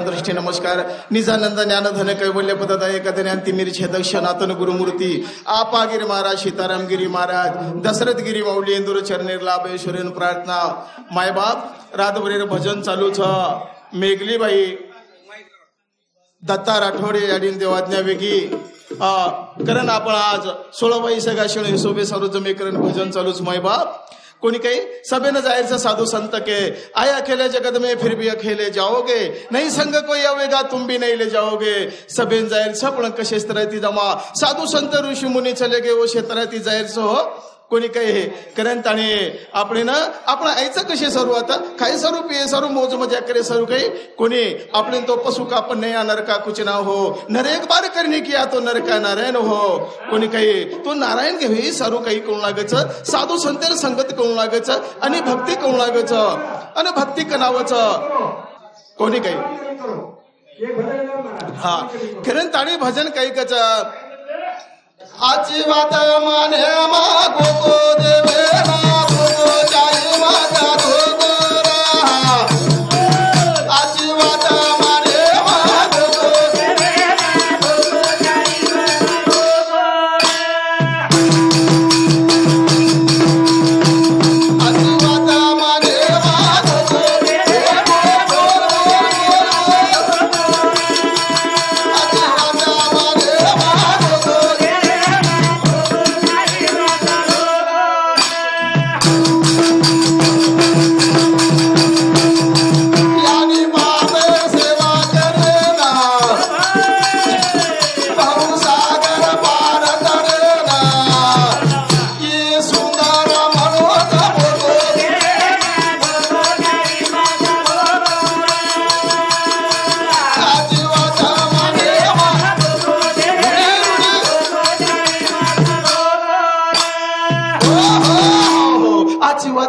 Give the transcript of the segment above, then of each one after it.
दृष्टी नमस्कार. निजानंद ज्ञानधन कैवल्य पददाय कदन्यान छेदक सनातन गुरुमूर्ती. आपागिरी महाराज सीताराम गिरी महाराज दशरथ गिरी माऊली इंदुर चरणीर लाभेश्वरीन प्रार्थना. मायबाप रातभरेर भजन चालू छ. मेघलीबाई दत्ता राठोडे याडीन देवाज्ञा वेगी कारण आपण आज सोळाबाई सगळ्या शिळ सोबे सर्व जमेकरण भजन चालूच मायबाप कोणी काही सभेनं जायचं साधू संत के आया खेले जगत में फिर भी अखेले जाओगे. नहीं संग कोई आवेगा तुम भी नहीं ले जाओगे. सभेन जायचं पण कशेच तरह जमा. साधू संत ऋषी मुनी चले गे वो क्षेत्रायती ती जायचं हो कोणी काही हे कारण ताणे आपण ना आपण आईचं कसे सर्व आता? काही सर्व पिये सर्व मोज मजा करे सर्व काही? कोणी आपण तो पशु का पण नाही नरका कुछ ना हो? नर एक बार करणे किया तो नरका नारायण हो? कोणी काही तो नारायण घे सर्व काही कळू लागायच? साधू संतेर संगत कळू लागायच? आणि भक्ती कळू लागायच? आणि भक्ती कणावच कोणी काही? हा किरण ताणी भजन काही कच? आजी वात माने मा गोगो देवे मा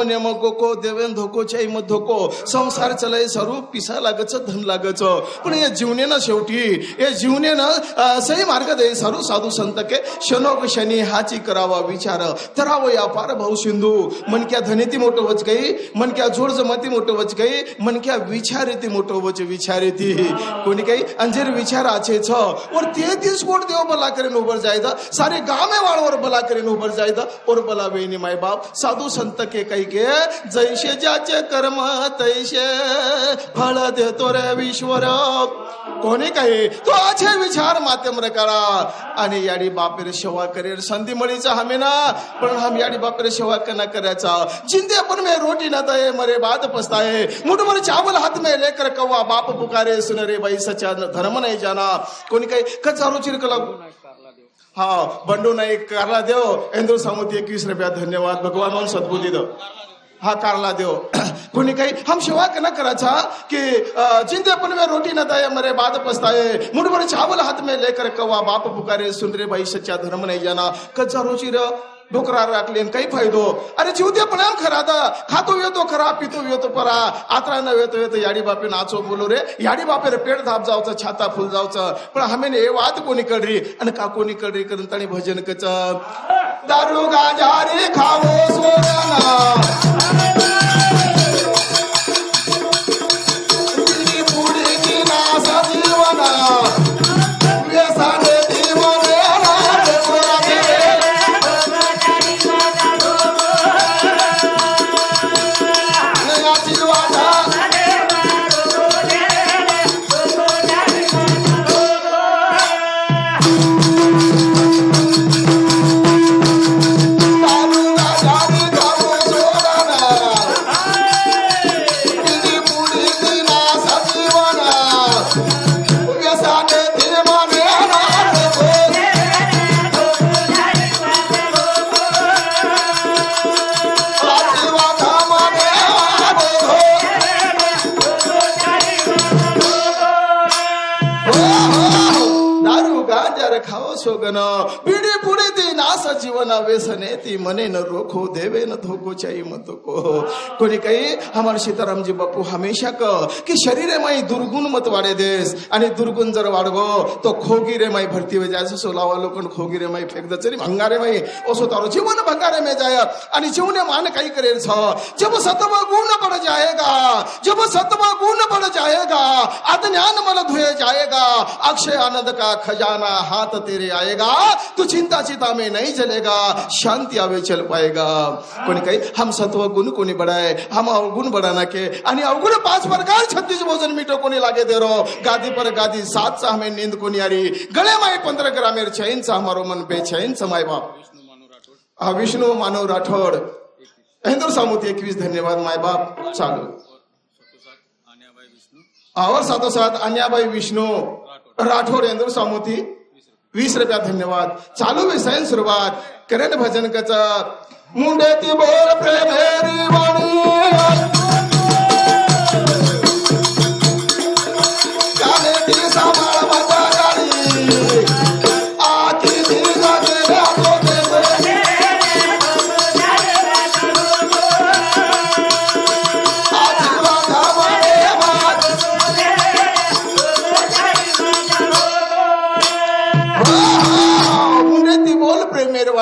आची गोको देवेन धोको चाई मग धोको. संसार चलाय सर्व पिसा लागच धन लागच. पण या जीवनेनं शेवटी या जीवने ना सही मार्ग दे सर्व साधू संत के. शनोक शनी हाची करावा विचार. तराव या पार भाऊ सिंधू. मनक्या धनेती मोठं वच गई मनक्या जोड जमती मोठं वच गई मनक्या विचारेती मोठं वच विचारेती. कोणी काही अंजेर विचार आचे छ. और तेहतीस कोट देव भला करेन उभर जायदा सारे गामे वाळवर भला करेन उभर जायदा और भला वेणी माय बाप साधू संत के काही के जैसे ज्याचे कर्म तैसे फळ देतो रे ईश्वर. कोणी काही? तो असे विचार माध्यम रे करा. आणि याडी बापेर सेवा करेल. संधी मळीचा हमे ना. पण हम याडी बापेर सेवा कना करायचा. जिंदे पण मे रोटी ना तये मरे बात पसताये. मुठमर चावल हात मे लेकर कव्वा. बाप पुकारे सुन रे बाई सचा धर्म नाही जाना. कोणी काही कचारू चिरकला? हा बंडू नाईक कारला देव. इंद्र सामुती एकवीस रुपया धन्यवाद. भगवान म्हणून सद्बुद्धी दो. हा कारला देव. कोणी काही हम सेवा कना करायचा कि अ, चिंते पण में रोटी न दाए मरे बाद पछताए. मुठभर चावल हाथ में लेकर कौवा बाप पुकारे सुन रे सच्चा धर्म नाही जाना. कच्चा रोची र डोकरा राखले काही फायदो. अरे जीवते पण खरा दा. खातो येतो खरा पितो येतो परा. आत्रा न येतो येतो याडी बापे नाचो बोलो रे. याडी बापे रे पेट धाप जावचं छाता फुल जावचं. पण हमें हे वाद कोणी कडरी आणि का कोणी कडरी करून ताणी भजन कच दारू गाजारी रे खावो सोना. हो. दारू गांजा रे जीवन व्यसने ती मने न रोखो देवे न धोको चाई मत को कोणी काही हमार सीताराम जी बापू हमेशा क कि शरीर माई दुर्गुण मत वाढे देस आणि दुर्गुण जर वाढगो तो खोगी रे माई भरती हो जाय सोलावा लोक खोगी रे माई फेक चरी भंगारे माई ओसो तारो जीवन भंगारे में जाय आणि जीवने मान काही करेल छ जब सतव गुण पड जाएगा जब सतव गुण पड जाएगा अज्ञान मन धुए जाएगा अक्षय आनंद का खजाना हाथ तेरे आएगा तू चिंता चिता में नहीं चलेगा शांति आवे चल पाएगा। कोणी काही हम सत्व गुण कोणी बढ़ाए हम अवगुण बढ़ाना के आणि अवगुण पाच प्रकार छत्तीस भोजन मीठो कोणी लागे दे रो। गादी पर गादी सात सा हमें नींद कोणी आरी। गळे माय पंद्रह ग्रामेर चैन सा हमारो मन बेचैन समाय बाप। हा विष्णू मानव राठोड। हिंदू सामुती एकवीस धन्यवाद माय बाप। चालू। आवर सातोसात अन्याबाई विष्णू। राठोड इंदूर सामुती। वीस रुपया धन्यवाद. चालू विषय सुरुवात. करेन भजन कच मुंडे ती बोल प्रेमेरी वाणी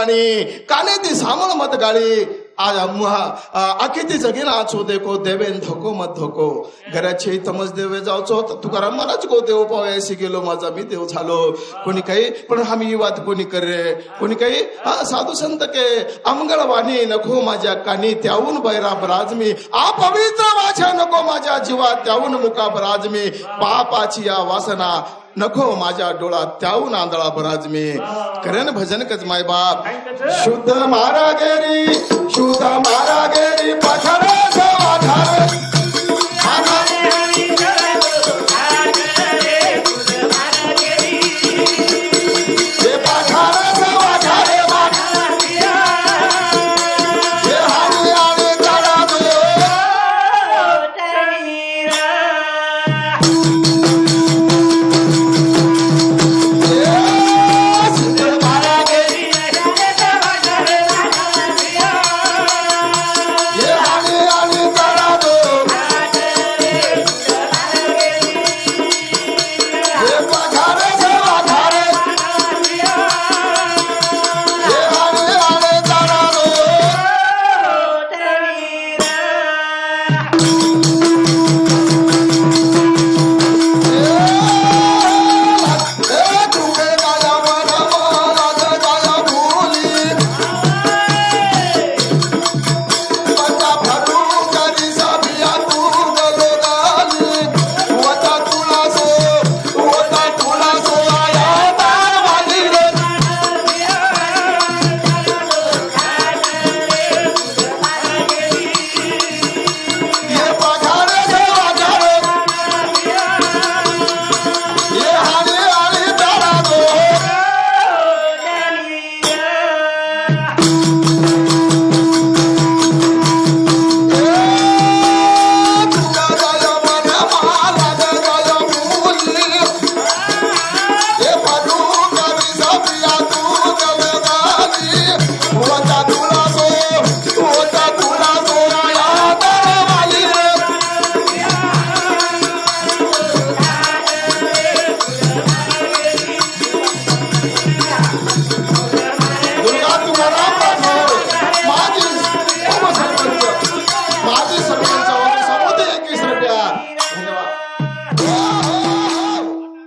प्रेमेरवाणी काने ती सामळ मत गाळी आज आखी ती जगीन आचो देखो देवेन धोको मत धोको घराचे तमस देवे जावचो तुकाराम मलाच गो देव पावयाशी गेलो माझा मी देव झालो कोणी काही पण हमी ही वाद कोणी करे कोणी काही हा साधू संत के अमंगळ वाणी नको माझ्या कानी त्याहून बैराब राज मी अपवित्र वाचा नको माझ्या जीवा त्याहून मुका बराज मी पापाची या वासना नको माझ्या डोळ्यात त्याहून आंधळा बराज मी. करण भजन कच माय बाप. शुद्ध मारा गेरी शुद्ध मारा गेरी पाठारा